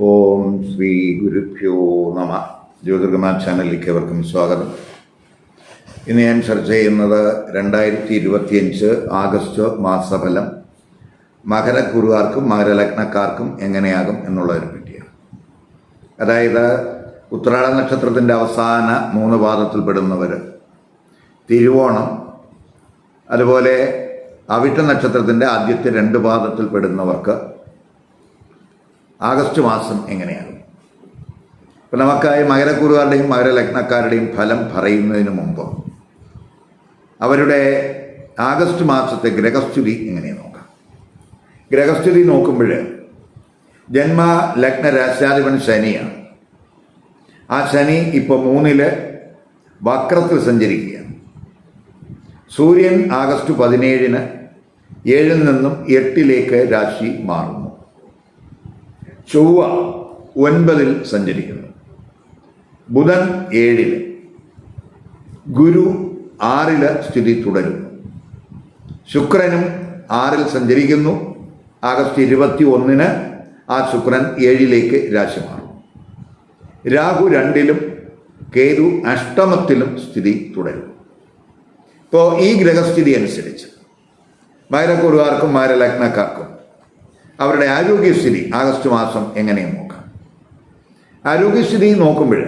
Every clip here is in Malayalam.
ഓം ശ്രീ ഗുരുഭ്യോ നമ. ജ്യോതിർഗമാ ചാനലിലേക്ക് അവർക്കും സ്വാഗതം. ഇന്ന് ഞാൻ ചർച്ച ചെയ്യുന്നത് രണ്ടായിരത്തി ഇരുപത്തിയഞ്ച് ആഗസ്റ്റ് മാസഫലം. മകരക്കുറുകാർക്കും മകരലഗ്നക്കാർക്കും എങ്ങനെയാകും എന്നുള്ളതിനെ പറ്റിയാണ്. അതായത് ഉത്രാട നക്ഷത്രത്തിന്റെ അവസാന മൂന്ന് പാദത്തിൽപ്പെടുന്നവർ തിരുവോണം അതുപോലെ അവിട്ട നക്ഷത്രത്തിന്റെ ആദ്യത്തെ രണ്ട് പാദത്തിൽപ്പെടുന്നവർക്ക് ആഗസ്റ്റ് മാസം എങ്ങനെയാണ്? ഇപ്പം നമുക്കായി മകരക്കുറുകാരുടെയും മകരലഗ്നക്കാരുടെയും ഫലം പറയുന്നതിന് മുമ്പ് അവരുടെ ആഗസ്റ്റ് മാസത്തെ ഗ്രഹസ്ഥിതി എങ്ങനെയാണ് നോക്കാം? ഗ്രഹസ്ഥിതി നോക്കുമ്പോൾ ജന്മ ലഗ്ന രാശാധിപൻ ശനിയാണ്. ആ ശനി ഇപ്പോൾ മൂന്നിൽ വക്രത്തിൽ സഞ്ചരിക്കുകയാണ്. സൂര്യൻ ആഗസ്റ്റ് പതിനേഴിന് ഏഴിൽ നിന്നും എട്ടിലേക്ക് രാശി മാറുന്നു. ചൊവ്വ ഒൻപതിൽ സഞ്ചരിക്കുന്നു. ബുധൻ ഏഴിൽ. ഗുരു ആറിൽ സ്ഥിതി തുടരുന്നു. ശുക്രനും ആറിൽ സഞ്ചരിക്കുന്നു. ആഗസ്റ്റ് ഇരുപത്തി ഒന്നിന് ആ ശുക്രൻ ഏഴിലേക്ക് രാശി മാറും രാഹു രണ്ടിലും കേതു അഷ്ടമത്തിലും സ്ഥിതി തുടരും ഇപ്പോൾ ഈ ഗ്രഹസ്ഥിതി അനുസരിച്ച്. മകരക്കുറുകാർക്കും മകരലഗ്നക്കാർക്കും അവരുടെ ആരോഗ്യസ്ഥിതി ആഗസ്റ്റ് മാസം എങ്ങനെയും നോക്കാം. ആരോഗ്യസ്ഥിതി നോക്കുമ്പോൾ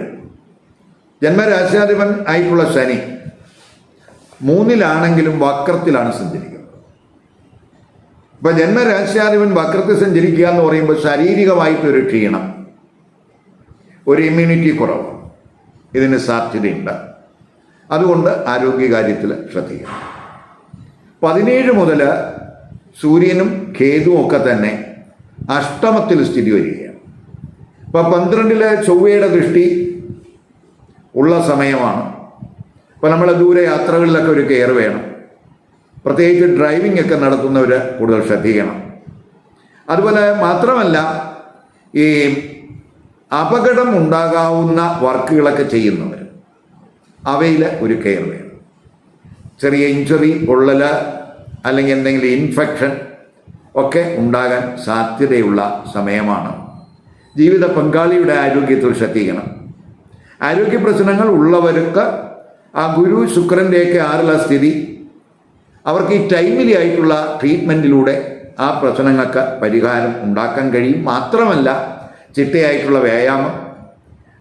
ജന്മരാശാധിപൻ ആയിട്ടുള്ള ശനി മൂന്നിലാണെങ്കിലും വക്രത്തിലാണ് സഞ്ചരിക്കുന്നത്. ഇപ്പം ജന്മരാശാധിപൻ വക്രത്തിൽ സഞ്ചരിക്കുക എന്ന് പറയുമ്പോൾ ശാരീരികമായിട്ടൊരു ക്ഷീണം ഒരു ഇമ്മ്യൂണിറ്റി കുറവ് ഇതിന് സാധ്യതയുണ്ട്. അതുകൊണ്ട് ആരോഗ്യകാര്യത്തിൽ ശ്രദ്ധിക്കണം പതിനേഴ് മുതൽ സൂര്യനും കേതുവും ഒക്കെ തന്നെ അഷ്ടമത്തിൽ സ്ഥിതി വരികയാണ്. ഇപ്പം പന്ത്രണ്ടിലെ ചൊവ്വയുടെ ദൃഷ്ടി ഉള്ള സമയമാണ്. ഇപ്പം നമ്മൾ ദൂരെ യാത്രകളിലൊക്കെ ഒരു കെയർ വേണം. പ്രത്യേകിച്ച് ഡ്രൈവിംഗ് ഒക്കെ നടത്തുന്നവർ കൂടുതൽ ശ്രദ്ധിക്കണം. അതുപോലെ മാത്രമല്ല ഈ അപകടം ഉണ്ടാകാവുന്ന വർക്കുകളൊക്കെ ചെയ്യുന്നവർ അവയിൽ ഒരു കെയർ വേണം. ചെറിയ ഇഞ്ചുറി പൊള്ളൽ അല്ലെങ്കിൽ എന്തെങ്കിലും ഇൻഫെക്ഷൻ ഒക്കെ ഉണ്ടാകാൻ സാധ്യതയുള്ള സമയമാണ്. ജീവിത പങ്കാളിയുടെ ആരോഗ്യത്തിൽ ശ്രദ്ധിക്കണം. ആരോഗ്യ പ്രശ്നങ്ങൾ ഉള്ളവർക്ക് ആ ഗുരു ശുക്രന്റെയൊക്കെ ആറുള്ള സ്ഥിതി അവർക്ക് ഈ ടൈമിലി ആയിട്ടുള്ള ട്രീറ്റ്മെന്റിലൂടെ ആ പ്രശ്നങ്ങൾക്ക് പരിഹാരം ഉണ്ടാക്കാൻ കഴിയും. മാത്രമല്ല ചിട്ടയായിട്ടുള്ള വ്യായാമം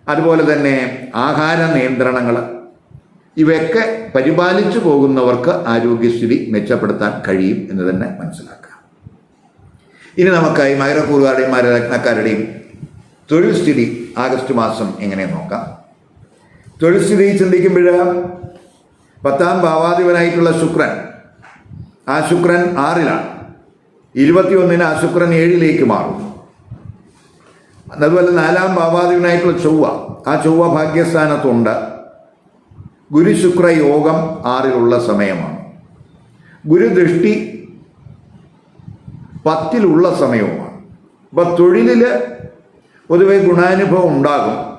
അതുപോലെ തന്നെ ആഹാര നിയന്ത്രണങ്ങൾ ഇവയൊക്കെ പരിപാലിച്ചു പോകുന്നവർക്ക് ആരോഗ്യസ്ഥിതി മെച്ചപ്പെടുത്താൻ കഴിയും എന്ന് തന്നെ മനസ്സിലാക്കാം. ഇനി നമുക്കായി മകരക്കൂറുകാരുടെയും മകരരത്നക്കാരുടെയും തൊഴിൽ സ്ഥിതി ആഗസ്റ്റ് മാസം എങ്ങനെ നോക്കാം? തൊഴിൽ സ്ഥിതി ചിന്തിക്കുമ്പോൾ പത്താം ഭാവാധിപനായിട്ടുള്ള ശുക്രൻ ആ ശുക്രൻ ആറിലാണ്. ഇരുപത്തിയൊന്നിന് ആ ശുക്രൻ ഏഴിലേക്ക് മാറും. അതുപോലെ നാലാം ഭാവാധിപനായിട്ടുള്ള ചൊവ്വ ആ ചൊവ്വ ഭാഗ്യസ്ഥാനത്തുണ്ട്. ഗുരുശുക്ര യോഗം ആറിലുള്ള സമയമാണ്. ഗുരുദൃഷ്ടി പത്തിലുള്ള സമയവുമാണ്. അപ്പം തൊഴിലിൽ പൊതുവെ ഗുണാനുഭവം ഉണ്ടാകും.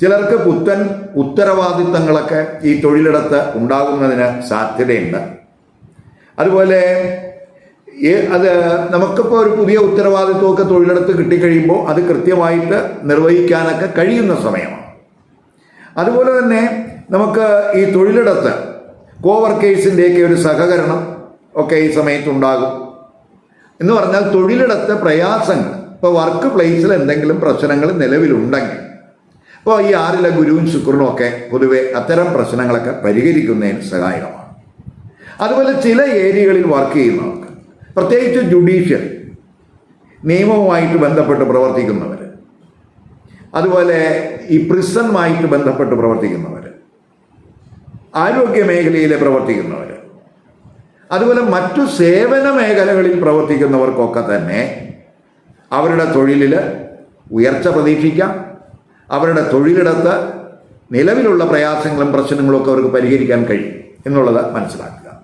ചിലർക്ക് പുത്തൻ ഉത്തരവാദിത്തങ്ങളൊക്കെ ഈ തൊഴിലിടത്ത് ഉണ്ടാകുന്നതിന് സാധ്യതയുണ്ട്. അതുപോലെ അത് നമുക്കിപ്പോൾ ഒരു പുതിയ ഉത്തരവാദിത്വമൊക്കെ തൊഴിലിടത്ത് കിട്ടിക്കഴിയുമ്പോൾ അത് കൃത്യമായിട്ട് നിർവഹിക്കാനൊക്കെ കഴിയുന്ന സമയമാണ്. അതുപോലെ തന്നെ നമുക്ക് ഈ തൊഴിലിടത്ത് കോവർക്കേഴ്സിന്റെയൊക്കെ ഒരു സഹകരണം ഒക്കെ ഈ സമയത്തുണ്ടാകും. എന്ന് പറഞ്ഞാൽ തൊഴിലിടത്തെ പ്രയാസങ്ങൾ ഇപ്പോൾ വർക്ക് പ്ലേസിൽ എന്തെങ്കിലും പ്രശ്നങ്ങൾ നിലവിലുണ്ടെങ്കിൽ. അപ്പോൾ ഈ ആറിലെ ഗുരുവും ശുക്രനും ഒക്കെ പൊതുവെ അത്തരം പ്രശ്നങ്ങളൊക്കെ പരിഹരിക്കുന്നതിന് സഹായകമാണ്. അതുപോലെ ചില ഏരിയകളിൽ വർക്ക് ചെയ്യുന്നവർക്ക് പ്രത്യേകിച്ച് ജുഡീഷ്യൽ നിയമവുമായിട്ട് ബന്ധപ്പെട്ട് പ്രവർത്തിക്കുന്നവർ അതുപോലെ ഈ പ്രിസണുമായിട്ട് ബന്ധപ്പെട്ട് പ്രവർത്തിക്കുന്നവർ ആരോഗ്യ മേഖലയിലെ പ്രവർത്തിക്കുന്നവർ അതുപോലെ മറ്റു സേവന മേഖലകളിൽ പ്രവർത്തിക്കുന്നവർക്കൊക്കെ തന്നെ അവരുടെ തൊഴിലിൽ ഉയർച്ച പ്രതീക്ഷിക്കാം. അവരുടെ തൊഴിലിടത്ത് നിലവിലുള്ള പ്രയാസങ്ങളും പ്രശ്നങ്ങളും ഒക്കെ അവർക്ക് പരിഹരിക്കാൻ കഴിയും എന്നുള്ളത് മനസ്സിലാക്കുക.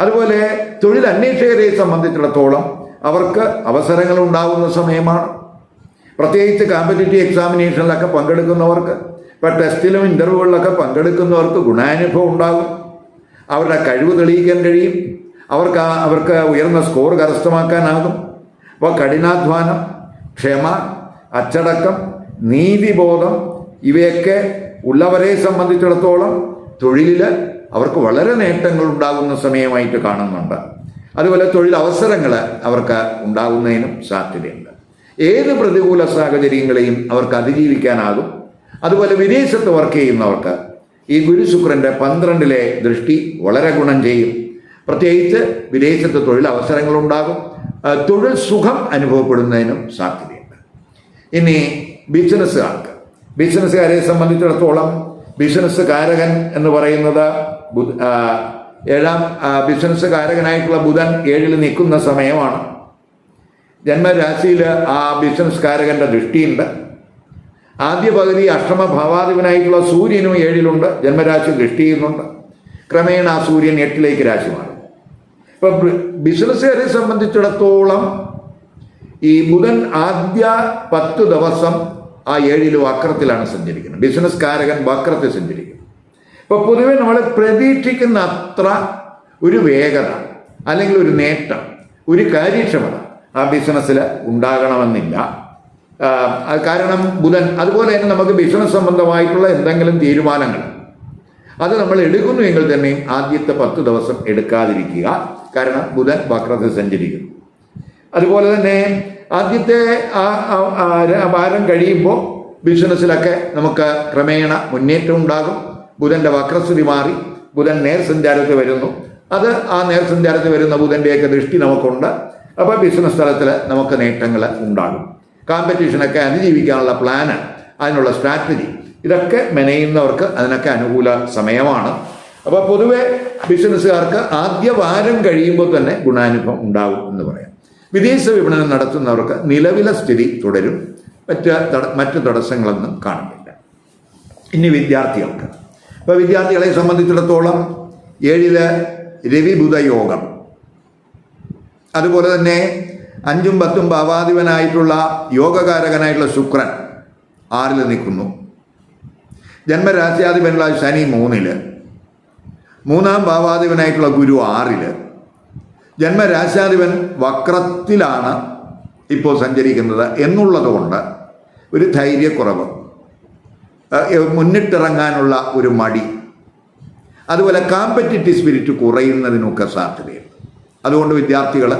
അതുപോലെ തൊഴിൽ അന്വേഷകരെ സംബന്ധിച്ചിടത്തോളം അവർക്ക് അവസരങ്ങൾ ഉണ്ടാകുന്ന സമയമാണ്. പ്രത്യേകിച്ച് കോമ്പറ്റേറ്റീവ് എക്സാമിനേഷനിലൊക്കെ പങ്കെടുക്കുന്നവർക്ക് ഇപ്പം ടെസ്റ്റിലും ഇന്റർവ്യൂകളിലൊക്കെ പങ്കെടുക്കുന്നവർക്ക് ഗുണാനുഭവം ഉണ്ടാകും. അവരുടെ കഴിവ് തെളിയിക്കാൻ കഴിയും. അവർക്ക് അവർക്ക് ഉയർന്ന സ്കോർ കരസ്ഥമാക്കാനാകും. അപ്പോൾ കഠിനാധ്വാനം ക്ഷമ അച്ചടക്കം നീതിബോധം ഇവയൊക്കെ ഉള്ളവരെ സംബന്ധിച്ചിടത്തോളം തൊഴിലിൽ അവർക്ക് വളരെ നേട്ടങ്ങൾ ഉണ്ടാകുന്ന സമയമായിട്ട് കാണുന്നുണ്ട്. അതുപോലെ തൊഴിലവസരങ്ങൾ അവർക്ക് ഉണ്ടാകുന്നതിനും സാധ്യതയുണ്ട്. ഏത് പ്രതികൂല സാഹചര്യങ്ങളെയും അവർക്ക് അതിജീവിക്കാനാകും. അതുപോലെ വിദേശത്ത് വർക്ക് ചെയ്യുന്നവർക്ക് ഈ ഗുരുശുക്രന്റെ പന്ത്രണ്ടിലെ ദൃഷ്ടി വളരെ ഗുണം ചെയ്യും. പ്രത്യേകിച്ച് വിദേശത്ത് ആ, തൊഴിൽ സുഖം അനുഭവപ്പെടുന്നതിനും സാധ്യതയുണ്ട്. ഇനി ബിസിനസ്സുകാർക്ക്. ബിസിനസ്സുകാരെ സംബന്ധിച്ചിടത്തോളം ബിസിനസ് കാരകൻ എന്ന് പറയുന്നത് ഏഴാം ആ, ബിസിനസ് കാരകനായിട്ടുള്ള ബുധൻ ഏഴിൽ നിൽക്കുന്ന സമയമാണ്. ജന്മരാശിയിൽ ആ ബിസിനസ് കാരകന്റെ ദൃഷ്ടിയുണ്ട്. ആദ്യ പകുതി അഷ്ടമ ഭാവാധിപനായിട്ടുള്ള സൂര്യനും ഏഴിലുണ്ട്. ജന്മരാശി ദൃഷ്ടി ചെയ്യുന്നുണ്ട് ക്രമേണ ആ സൂര്യൻ എട്ടിലേക്ക് രാശി മാറും ഇപ്പൊ ബിസിനസ്സുകാരെ സംബന്ധിച്ചിടത്തോളം ഈ ബുധൻ ആദ്യ പത്ത് ദിവസം ആ ഏഴിൽ വക്രത്തിലാണ് സഞ്ചരിക്കുന്നത്. ബിസിനസ് കാരകൻ വക്രത്തിൽ സഞ്ചരിക്കുന്നു. ഇപ്പൊ പൊതുവെ നമ്മൾ പ്രതീക്ഷിക്കുന്ന അത്ര ഒരു വേഗത അല്ലെങ്കിൽ ഒരു നേട്ടം ഒരു കാര്യക്ഷമത ആ ബിസിനസ്സിൽ ഉണ്ടാകണമെന്നില്ല. കാരണം ബുധൻ അതുപോലെ തന്നെ നമുക്ക് ബിസിനസ് സംബന്ധമായിട്ടുള്ള എന്തെങ്കിലും തീരുമാനങ്ങൾ. അത് നമ്മൾ എടുക്കുന്നു തന്നെ ആദ്യത്തെ പത്ത് ദിവസം എടുക്കാതിരിക്കുക. കാരണം ബുധൻ വക്രത സഞ്ചരിക്കുന്നു. അതുപോലെ തന്നെ ആദ്യത്തെ ആ വാരം കഴിയുമ്പോൾ ബിസിനസ്സിലൊക്കെ നമുക്ക് ക്രമേണ മുന്നേറ്റം ഉണ്ടാകും. ബുധന്റെ വക്രസ്ഥിതി മാറി ബുധൻ നേർസഞ്ചാരത്തിൽ വരുന്നു. അത് ആ നേർസഞ്ചാരത്തിൽ വരുന്ന ബുധന്റെയൊക്കെ ദൃഷ്ടി നമുക്കുണ്ട്. അപ്പോൾ ബിസിനസ് തലത്തിൽ നമുക്ക് നേട്ടങ്ങൾ ഉണ്ടാകും. കോമ്പറ്റീഷനൊക്കെ അതിജീവിക്കാനുള്ള പ്ലാന് അതിനുള്ള സ്ട്രാറ്റജി ഇതൊക്കെ മെനയുന്നവർക്ക് അതിനൊക്കെ അനുകൂല സമയമാണ്. അപ്പോൾ പൊതുവെ ബിസിനസ്സുകാർക്ക് ആദ്യ വാരം കഴിയുമ്പോൾ തന്നെ ഗുണാനുഭവം ഉണ്ടാകും എന്ന് പറയാം. വിദേശ വിപണനം നടത്തുന്നവർക്ക് നിലവിലെ സ്ഥിതി തുടരും. മറ്റ് മറ്റ് തടസ്സങ്ങളൊന്നും കാണുന്നില്ല. ഇനി വിദ്യാർത്ഥികൾക്ക്. ഇപ്പോൾ വിദ്യാർത്ഥികളെ സംബന്ധിച്ചിടത്തോളം ഏഴിലെ രവിബുധയോഗം അതുപോലെ തന്നെ അഞ്ചും പത്തും ഭാവാധിപനായിട്ടുള്ള യോഗകാരകനായിട്ടുള്ള ശുക്രൻ ആറിൽ നിൽക്കുന്നു? ജന്മരാശ്യാധിപനുള്ള ശനി മൂന്നിൽ മൂന്നാം ഭാവാധിപനായിട്ടുള്ള ഗുരു ആറിൽ ജന്മരാശ്യാധിപൻ വക്രത്തിലാണ് ഇപ്പോൾ സഞ്ചരിക്കുന്നത് എന്നുള്ളതുകൊണ്ട് ഒരു ധൈര്യക്കുറവ് മുന്നിട്ടിറങ്ങാനുള്ള ഒരു മടി അതുപോലെ കാമ്പറ്റിറ്റീവ് സ്പിരിറ്റ് കുറയുന്നതിനൊക്കെ സാധ്യതയുണ്ട്. അതുകൊണ്ട് വിദ്യാർത്ഥികൾ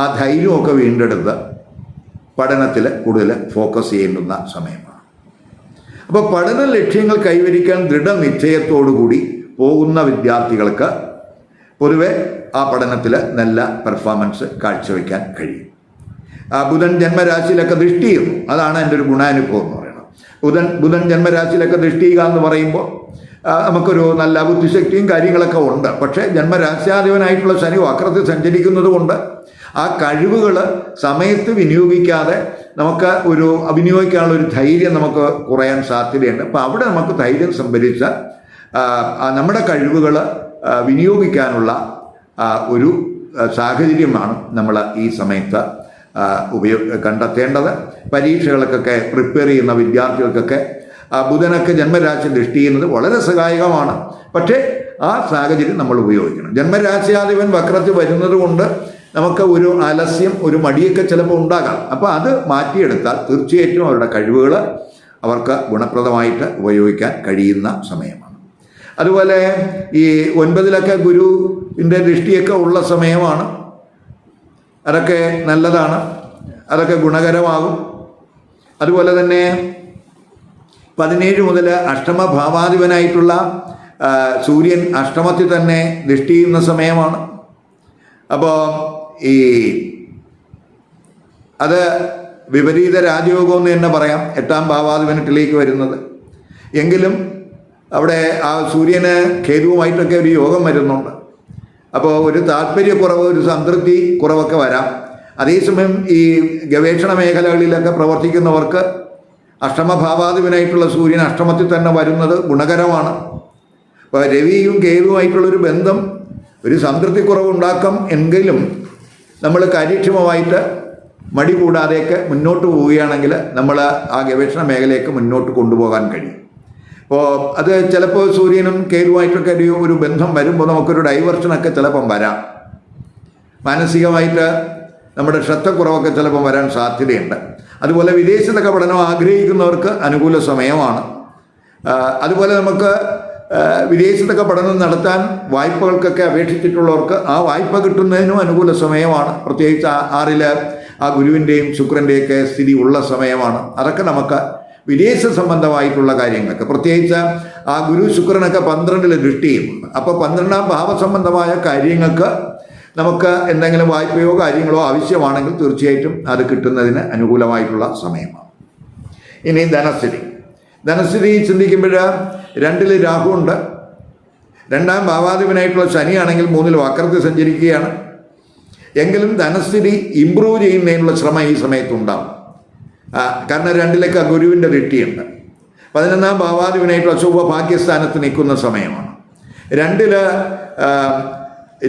ആ ധൈര്യമൊക്കെ വീണ്ടെടുത്ത് പഠനത്തിൽ കൂടുതൽ ഫോക്കസ് ചെയ്യുന്ന സമയമാണ്. അപ്പോൾ പഠന ലക്ഷ്യങ്ങൾ കൈവരിക്കാൻ ദൃഢനിശ്ചയത്തോടുകൂടി പോകുന്ന വിദ്യാർത്ഥികൾക്ക് പൊതുവെ ആ പഠനത്തിൽ നല്ല പെർഫോമൻസ് കാഴ്ചവെക്കാൻ കഴിയും. ബുധൻ ജന്മരാശിയിലൊക്കെ ദൃഷ്ടി ചെയ്യുന്നു അതാണ് എന്റെ ഒരു ഗുണാനുഭവം എന്ന് പറയുന്നത്. ബുധൻ ബുധൻ ജന്മരാശിയിലൊക്കെ ദൃഷ്ടി ചെയ്യുക എന്ന് പറയുമ്പോൾ നമുക്കൊരു നല്ല ബുദ്ധിശക്തിയും കാര്യങ്ങളൊക്കെ ഉണ്ട്. പക്ഷേ ജന്മരാശ്യാധിപനായിട്ടുള്ള ശനി വക്രത്തിൽ സഞ്ചരിക്കുന്നത് കൊണ്ട് ആ കഴിവുകൾ സമയത്ത് വിനിയോഗിക്കാതെ നമുക്ക് ഒരു വിനിയോഗിക്കാനുള്ള ഒരു ധൈര്യം നമുക്ക് കുറയാൻ സാധ്യതയുണ്ട്. അപ്പോൾ അവിടെ നമുക്ക് ധൈര്യം സംഭരിച്ച് നമ്മുടെ കഴിവുകൾ വിനിയോഗിക്കാനുള്ള ഒരു സാഹചര്യമാണ് നമ്മൾ ഈ സമയത്ത് ഉപയോഗ കണ്ടെത്തേണ്ടത്. പരീക്ഷകൾക്കൊക്കെ പ്രിപ്പയർ ചെയ്യുന്ന വിദ്യാർത്ഥികൾക്കൊക്കെ ബുധനൊക്കെ ജന്മരാശി ദൃഷ്ടി ചെയ്യുന്നത് വളരെ സഹായകമാണ്. പക്ഷേ ആ സാഹചര്യം നമ്മൾ ഉപയോഗിക്കണം. ജന്മരാശിയാധിപൻ വക്രത്തിൽ വരുന്നത് കൊണ്ട് നമുക്ക് ഒരു ആലസ്യം ഒരു മടിയൊക്കെ ചിലപ്പോൾ ഉണ്ടാകാം. അപ്പോൾ അത് മാറ്റിയെടുത്താൽ തീർച്ചയായിട്ടും അവരുടെ കഴിവുകൾ അവർക്ക് ഗുണപ്രദമായിട്ട് ഉപയോഗിക്കാൻ കഴിയുന്ന സമയമാണ്. അതുപോലെ ഈ ഒൻപതിലൊക്കെ ഗുരുവിന്റെ ദൃഷ്ടിയൊക്കെ ഉള്ള സമയമാണ്. അതൊക്കെ നല്ലതാണ്. അതൊക്കെ ഗുണകരമാകും. അതുപോലെ തന്നെ പതിനേഴ് മുതൽ അഷ്ടമ ഭാവാധിപനായിട്ടുള്ള സൂര്യൻ അഷ്ടമത്തിൽ തന്നെ ദൃഷ്ടി ചെയ്യുന്ന സമയമാണ്. അപ്പോൾ ഈ അത് വിപരീത രാജയോഗം എന്ന് തന്നെ പറയാം. എട്ടാം ഭാവാധിപനത്തിലേക്ക് വരുന്നത്. എങ്കിലും അവിടെ ആ സൂര്യന് കേതുവുമായിട്ടൊക്കെ ഒരു യോഗം വരുന്നുണ്ട്. അപ്പോൾ ഒരു താല്പര്യക്കുറവ് ഒരു സംതൃപ്തി കുറവൊക്കെ വരാം. അതേസമയം ഈ ഗവേഷണ മേഖലകളിലൊക്കെ പ്രവർത്തിക്കുന്നവർക്ക് അഷ്ടമഭാവാധിപനായിട്ടുള്ള സൂര്യൻ അഷ്ടമത്തിൽ തന്നെ വരുന്നത് ഗുണകരമാണ്. അപ്പോൾ രവിയും കേതുവുമായിട്ടുള്ളൊരു ബന്ധം ഒരു സംതൃപ്തിക്കുറവ് ഉണ്ടാക്കാം എങ്കിലും നമ്മൾ കാര്യക്ഷമമായിട്ട് മടി കൂടാതെയൊക്കെ മുന്നോട്ട് പോവുകയാണെങ്കിൽ നമ്മൾ ആ ഗവേഷണ മേഖലയൊക്കെ മുന്നോട്ട് കൊണ്ടുപോകാൻ കഴിയും. അപ്പോൾ അത് ചിലപ്പോൾ സൂര്യനും കേതുവായിട്ടൊക്കെ ഒരു ഒരു ബന്ധം വരുമ്പോൾ നമുക്കൊരു ഡൈവേർഷനൊക്കെ ചിലപ്പം വരാം. മാനസികമായിട്ട് നമ്മുടെ ശ്രദ്ധക്കുറവൊക്കെ ചിലപ്പം വരാൻ സാധ്യതയുണ്ട്. അതുപോലെ വിദേശത്തൊക്കെ പഠനം ആഗ്രഹിക്കുന്നവർക്ക് അനുകൂല സമയമാണ്. അതുപോലെ നമുക്ക് വിദേശത്തൊക്കെ പഠനം നടത്താൻ വായ്പകൾക്കൊക്കെ അപേക്ഷിച്ചിട്ടുള്ളവർക്ക് ആ വായ്പ കിട്ടുന്നതിനും അനുകൂല സമയമാണ്. പ്രത്യേകിച്ച് ആ ആറിൽ ആ ഗുരുവിന്റെയും ശുക്രന്റെയൊക്കെ സ്ഥിതി ഉള്ള സമയമാണ്. അതൊക്കെ നമുക്ക് വിദേശ സംബന്ധമായിട്ടുള്ള കാര്യങ്ങൾക്ക് പ്രത്യേകിച്ച് ആ ഗുരു ശുക്രനൊക്കെ പന്ത്രണ്ടിൽ ദൃഷ്ടിയും അപ്പോൾ പന്ത്രണ്ടാം ഭാവസംബന്ധമായ കാര്യങ്ങൾക്ക് നമുക്ക് എന്തെങ്കിലും വായ്പയോ കാര്യങ്ങളോ ആവശ്യമാണെങ്കിൽ തീർച്ചയായിട്ടും അത് കിട്ടുന്നതിന് അനുകൂലമായിട്ടുള്ള സമയമാണ്. ഇനി ധനസ്ഥിതി. ധനസ്ഥിതി ചിന്തിക്കുമ്പോൾ രണ്ടിൽ രാഹുണ്ട് രണ്ടാം ഭാവാധിപനായിട്ടുള്ള ശനിയാണെങ്കിൽ മൂന്നിൽ വക്രത്തിൽ സഞ്ചരിക്കുകയാണ്. എങ്കിലും ധനസ്ഥിതി ഇമ്പ്രൂവ് ചെയ്യുന്നതിനുള്ള ശ്രമം ഈ സമയത്തുണ്ടാവും. കാരണം രണ്ടിലേക്ക് ഗുരുവിന്റെ ദൃഷ്ടിയുണ്ട് പതിനൊന്നാം ഭാവാധിപനായിട്ടുള്ള ശുഭ ഭാഗ്യസ്ഥാനത്ത് നിൽക്കുന്ന സമയമാണ്. രണ്ടിൽ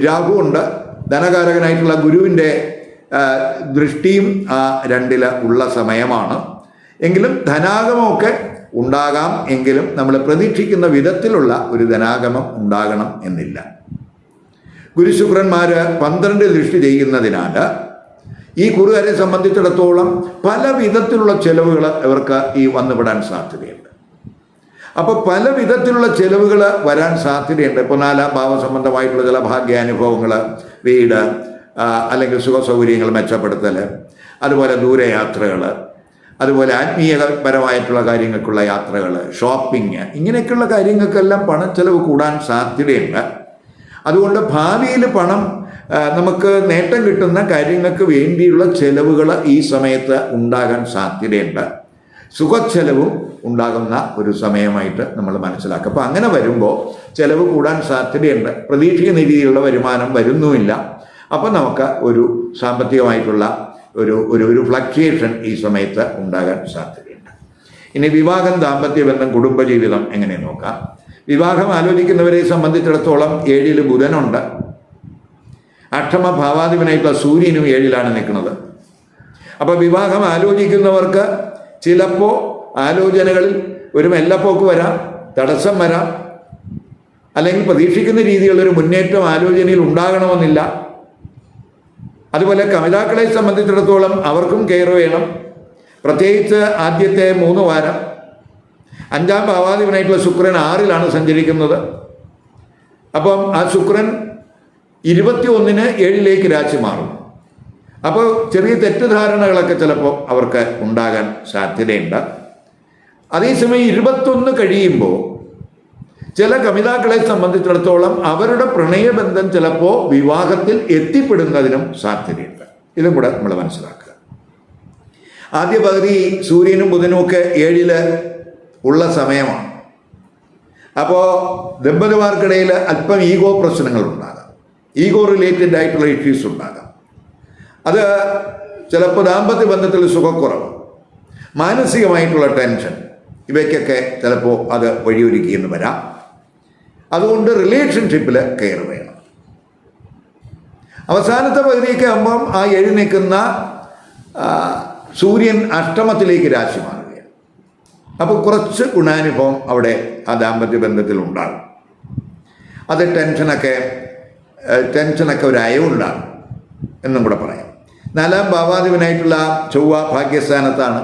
രാഹു ഉണ്ട് ധനകാരകനായിട്ടുള്ള ഗുരുവിന്റെ ദൃഷ്ടിയും രണ്ടിൽ ഉള്ള സമയമാണ്. എങ്കിലും ധനാഗമമൊക്കെ ഉണ്ടാകാം എങ്കിലും നമ്മൾ പ്രതീക്ഷിക്കുന്ന വിധത്തിലുള്ള ഒരു ധനാഗമം ഉണ്ടാകണം എന്നില്ല. ഗുരുശുക്രന്മാർ പന്ത്രണ്ട് ദൃഷ്ടി ചെയ്യുന്നതിനാൽ ഈ കുറുകാരെ സംബന്ധിച്ചിടത്തോളം പല വിധത്തിലുള്ള ചെലവുകൾ ഇവർക്ക് ഈ വന്നുപെടാൻ സാധ്യതയുണ്ട്. അപ്പോൾ പല വിധത്തിലുള്ള ചെലവുകൾ വരാൻ സാധ്യതയുണ്ട്. ഇപ്പോൾ നാലാം ഭാവസംബന്ധമായിട്ടുള്ള ചില ഭാഗ്യാനുഭവങ്ങൾ വീട് അല്ലെങ്കിൽ സുഖസൗകര്യങ്ങൾ മെച്ചപ്പെടുത്തൽ അതുപോലെ ദൂരയാത്രകൾ അതുപോലെ ആത്മീയപരമായിട്ടുള്ള കാര്യങ്ങൾക്കുള്ള യാത്രകൾ ഷോപ്പിംഗ് ഇങ്ങനെയൊക്കെയുള്ള കാര്യങ്ങൾക്കെല്ലാം പണം ചെലവ് കൂടാൻ സാധ്യതയുണ്ട്. അതുകൊണ്ട് ഭാവിയിൽ പണം നമുക്ക് നേട്ടം കിട്ടുന്ന കാര്യങ്ങൾക്ക് വേണ്ടിയുള്ള ചെലവുകൾ ഈ സമയത്ത് ഉണ്ടാകാൻ സാധ്യതയുണ്ട്. സുഖച്ചെലവും ഉണ്ടാകുന്ന ഒരു സമയമായിട്ട് നമ്മൾ മനസ്സിലാക്കുക അപ്പോൾ അങ്ങനെ വരുമ്പോൾ ചെലവ് കൂടാൻ സാധ്യതയുണ്ട്. പ്രതീക്ഷിക്കുന്ന രീതിയിലുള്ള വരുമാനം വരുന്നുമില്ല. അപ്പോൾ നമുക്ക് ഒരു സാമ്പത്തികമായിട്ടുള്ള ഒരു ഒരു ഒരു ഫ്ലക്ച്വേഷൻ ഈ സമയത്ത് ഉണ്ടാകാൻ സാധ്യതയുണ്ട്. ഇനി വിവാഹം ദാമ്പത്യ ബന്ധം കുടുംബജീവിതം എങ്ങനെ നോക്കാം? വിവാഹം ആലോചിക്കുന്നവരെ സംബന്ധിച്ചിടത്തോളം ഏഴിൽ ബുധനുണ്ട്. അക്ഷമ ഭാവാധിപനായിട്ടുള്ള സൂര്യനും ഏഴിലാണ് നിൽക്കുന്നത്. അപ്പോൾ വിവാഹം ആലോചിക്കുന്നവർക്ക് ചിലപ്പോൾ ആലോചനകളിൽ ഒരു മെല്ലപ്പോക്ക് വരാം തടസ്സം വരാം അല്ലെങ്കിൽ പ്രതീക്ഷിക്കുന്ന രീതിയിലുള്ളൊരു മുന്നേറ്റം ആലോചനയിൽ ഉണ്ടാകണമെന്നില്ല. അതുപോലെ കമിതാക്കളെ സംബന്ധിച്ചിടത്തോളം അവർക്കും കെയർ വേണം. പ്രത്യേകിച്ച് ആദ്യത്തെ മൂന്ന് വാരം. അഞ്ചാം ഭാവാധിപനായിട്ടുള്ള ശുക്രൻ ആറിലാണ് സഞ്ചരിക്കുന്നത്. അപ്പം ആ ശുക്രൻ ഇരുപത്തി ഒന്നിന് ഏഴിലേക്ക് രാശി മാറും. അപ്പോൾ ചെറിയ തെറ്റിദ്ധാരണകളൊക്കെ ചിലപ്പോൾ അവർക്ക് ഉണ്ടാകാൻ സാധ്യതയുണ്ട്. അതേസമയം ഇരുപത്തൊന്ന് കഴിയുമ്പോൾ ചില കവിതാക്കളെ സംബന്ധിച്ചിടത്തോളം അവരുടെ പ്രണയബന്ധം ചിലപ്പോൾ വിവാഹത്തിൽ എത്തിപ്പെടുന്നതിനും സാധ്യതയുണ്ട്. ഇതും കൂടെ നമ്മൾ മനസ്സിലാക്കുക. ആദ്യ പകുതി സൂര്യനും ബുധനും ഒക്കെ ഏഴിൽ ഉള്ള സമയമാണ്. അപ്പോൾ ദമ്പതിമാർക്കിടയിൽ അല്പം ഈഗോ പ്രശ്നങ്ങൾ ഉണ്ടാകാം ഈഗോ റിലേറ്റഡ് ആയിട്ടുള്ള ഇഷ്യൂസ് ഉണ്ടാകാം. അത് ചിലപ്പോൾ ദാമ്പത്യ ബന്ധത്തിൽ സുഖക്കുറവ് മാനസികമായിട്ടുള്ള ടെൻഷൻ ഇവയ്ക്കൊക്കെ ചിലപ്പോൾ അത് വഴിയൊരുക്കിയെന്ന് വരാം. അതുകൊണ്ട് റിലേഷൻഷിപ്പിൽ കെയർ വേണം. അവസാനത്തെ പകുതിയൊക്കെ ആകുമ്പം ആ എഴുന്നേൽക്കുന്ന സൂര്യൻ അഷ്ടമത്തിലേക്ക് രാശി മാറുകയാണ്. അപ്പോൾ കുറച്ച് ഗുണാനുഭവം അവിടെ ആ ദാമ്പത്യ ബന്ധത്തിൽ ഉണ്ടാകും. അത് ടെൻഷനൊക്കെ ടെൻഷനൊക്കെ ഒരു അയവുണ്ടാകും എന്നും കൂടെ പറയാം. നാലാം ഭാവാധിപനായിട്ടുള്ള ചൊവ്വ ഭാഗ്യസ്ഥാനത്താണ്.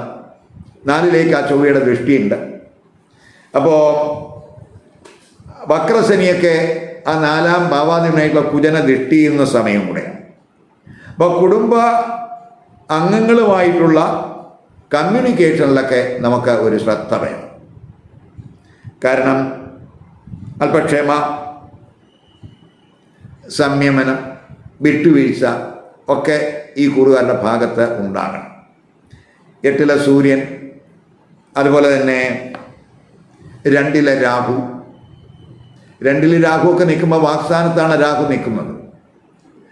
നാലിലേക്ക് ആ ചൊവ്വയുടെ ദൃഷ്ടിയുണ്ട്. അപ്പോൾ വക്രശനിയൊക്കെ ആ നാലാം ഭാവാധിപനായിട്ടുള്ള കുജന ദൃഷ്ടി ചെയ്യുന്ന സമയം കൂടെയാണ്. അപ്പോൾ കുടുംബ അംഗങ്ങളുമായിട്ടുള്ള കമ്മ്യൂണിക്കേഷനിലൊക്കെ നമുക്ക് ഒരു ശ്രദ്ധ വേണം. കാരണം അല്പക്ഷേമ സംയമനം വിട്ടുവീഴ്ച ഒക്കെ ഈ കുറുകാരുടെ ഭാഗത്ത് ഉണ്ടാകണം. എട്ടിലെ സൂര്യൻ അതുപോലെ തന്നെ രണ്ടിലെ രാഹു രണ്ടിലെ രാഹുവൊക്കെ നിൽക്കുമ്പോൾ വാക്സ്ഥാനത്താണ് രാഹു നിൽക്കുന്നത്.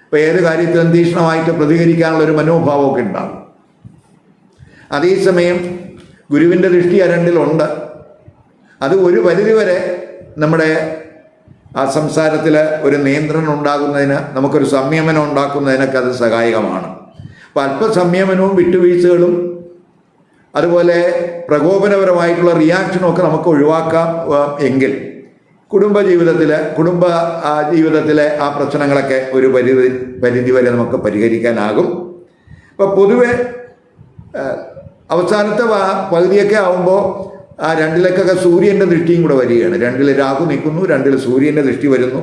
അപ്പോൾ ഏത് കാര്യത്തിലും തീക്ഷ്ണമായിട്ട് പ്രതികരിക്കാനുള്ള ഒരു മനോഭാവമൊക്കെ ഉണ്ടാകും. അതേസമയം ഗുരുവിന്റെ ദൃഷ്ടി ആ രണ്ടിലുണ്ട്. അത് ഒരു പരിധിവരെ നമ്മുടെ ആ സംസാരത്തിൽ ഒരു നിയന്ത്രണം ഉണ്ടാകുന്നതിന് നമുക്കൊരു സംയമനം ഉണ്ടാക്കുന്നതിനൊക്കെ അത് സഹായകമാണ്. അപ്പോൾ അല്പസംയമനവും വിട്ടുവീഴ്ചകളും അതുപോലെ പ്രകോപനപരമായിട്ടുള്ള റിയാക്ഷനും ഒക്കെ നമുക്ക് ഒഴിവാക്കാം എങ്കിൽ കുടുംബ ജീവിതത്തിലെ കുടുംബ ജീവിതത്തിലെ ആ പ്രശ്നങ്ങളൊക്കെ ഒരു പരിധി പരിധി വരെ നമുക്ക് പരിഹരിക്കാനാകും. അപ്പോൾ പൊതുവെ അവസാനത്തെ പകുതിയൊക്കെ ആവുമ്പോൾ ആ രണ്ടിലേക്കൊക്കെ സൂര്യന്റെ ദൃഷ്ടിയും കൂടെ വരികയാണ്. രണ്ടിൽ രാഹു നിൽക്കുന്നു രണ്ടിൽ സൂര്യന്റെ ദൃഷ്ടി വരുന്നു.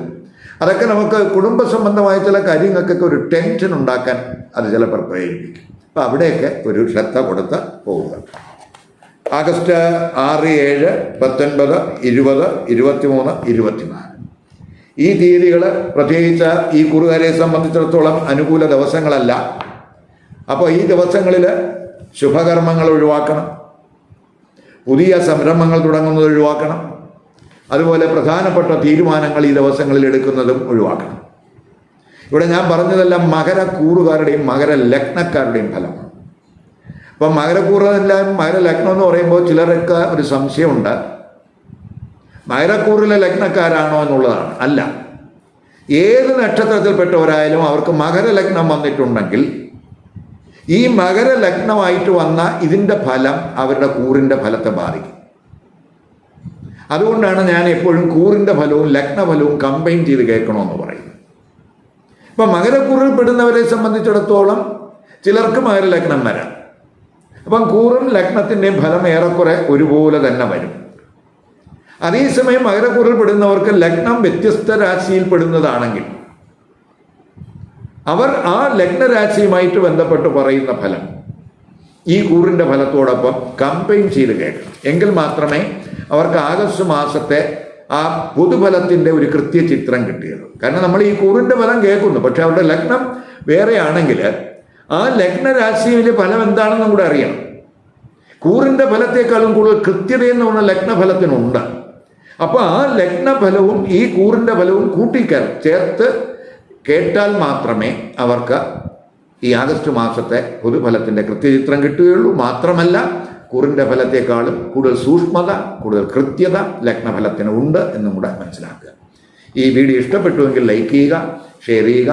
അതൊക്കെ നമുക്ക് കുടുംബ സംബന്ധമായ ചില കാര്യങ്ങൾക്കൊക്കെ ഒരു ടെൻഷൻ ഉണ്ടാക്കാൻ അത് ചിലപ്പോൾ പ്രേരിപ്പിക്കും. അപ്പോൾ അവിടെയൊക്കെ ഒരു ശ്രദ്ധ കൊടുത്ത് പോവുക. ആഗസ്റ്റ് ആറ് ഏഴ് പത്തൊൻപത് ഇരുപത് ഇരുപത്തിമൂന്ന് ഇരുപത്തിനാല്. ഈ തീയതികൾ പ്രത്യേകിച്ച് ഈ കുറുകാരെ സംബന്ധിച്ചിടത്തോളം അനുകൂല ദിവസങ്ങളല്ല. അപ്പോൾ ഈ ദിവസങ്ങളിൽ ശുഭകർമ്മങ്ങൾ ഒഴിവാക്കണം. പുതിയ സംരംഭങ്ങൾ തുടങ്ങുന്നത് ഒഴിവാക്കണം. അതുപോലെ പ്രധാനപ്പെട്ട തീരുമാനങ്ങൾ ഈ ദിവസങ്ങളിൽ എടുക്കുന്നതും ഒഴിവാക്കണം. ഇവിടെ ഞാൻ പറഞ്ഞതെല്ലാം മകര കൂറുകാരുടെയും മകര ലഗ്നക്കാരുടെയും ഫലമാണ്. അപ്പം മകരക്കൂറിലെല്ലാം മകരലഗ്നം എന്ന് പറയുമ്പോൾ ചിലരൊക്കെ ഒരു സംശയമുണ്ട്. മകരക്കൂറിലെ ലഗ്നക്കാരാണോ എന്നുള്ളതാണ്. അല്ല. ഏത് നക്ഷത്രത്തിൽപ്പെട്ടവരായാലും അവർക്ക് മകരലഗ്നം വന്നിട്ടുണ്ടെങ്കിൽ ഈ മകരലഗ്നമായിട്ട് വന്ന ഇതിന്റെ ഫലം അവരുടെ കൂറിന്റെ ഫലത്തെ ബാധിക്കും. അതുകൊണ്ടാണ് ഞാൻ എപ്പോഴും കൂറിന്റെ ഫലവും ലഗ്നഫലവും കമ്പൈൻ ചെയ്ത് കേൾക്കണമെന്ന് പറയുന്നത്. ഇപ്പം മകരക്കൂറിൽ പെടുന്നവരെ സംബന്ധിച്ചിടത്തോളം ചിലർക്ക് മകരലഗ്നം വരാം. അപ്പം കൂറും ലഗ്നത്തിന്റെയും ഫലം ഏറെക്കുറെ ഒരുപോലെ തന്നെ വരും. അതേസമയം മകരക്കൂറിൽ പെടുന്നവർക്ക് ലഗ്നം വ്യത്യസ്ത രാശിയിൽ പെടുന്നതാണെങ്കിൽ അവർ ആ ലഗ്നരാശിയുമായിട്ട് ബന്ധപ്പെട്ട് പറയുന്ന ഫലം ഈ കൂറിന്റെ ഫലത്തോടൊപ്പം കമ്പൈൻ ചെയ്ത് കേൾക്കണം. എങ്കിൽ മാത്രമേ അവർക്ക് ആഗസ്റ്റ് മാസത്തെ ആ പൊതുഫലത്തിന്റെ ഒരു കൃത്യ ചിത്രം കിട്ടിയത് കാരണം നമ്മൾ ഈ കൂറിന്റെ ഫലം കേൾക്കുന്നു. പക്ഷെ അവരുടെ ലഗ്നം വേറെയാണെങ്കിൽ ആ ലഗ്നരാശിയിലെ ഫലം എന്താണെന്നും കൂടെ അറിയണം. കൂറിന്റെ ഫലത്തെക്കാളും കൂടുതൽ കൃത്യത എന്ന് പറഞ്ഞ ലഗ്നഫലത്തിനുണ്ട്. അപ്പോൾ ആ ലഗ്നഫലവും ഈ കൂറിന്റെ ഫലവും കൂട്ടിക്കർ ചേർത്ത് കേട്ടാൽ മാത്രമേ അവർക്ക് ഈ ആഗസ്റ്റ് മാസത്തെ പൊതുഫലത്തിന്റെ കൃത്യചിത്രം കിട്ടുകയുള്ളൂ. മാത്രമല്ല കുറിന്റെ ഫലത്തെക്കാളും കൂടുതൽ സൂക്ഷ്മത കൂടുതൽ കൃത്യത ലഗ്നഫലത്തിന് ഉണ്ട് എന്നും കൂടെ മനസ്സിലാക്കുക. ഈ വീഡിയോ ഇഷ്ടപ്പെട്ടുവെങ്കിൽ ലൈക്ക് ചെയ്യുക ഷെയർ ചെയ്യുക.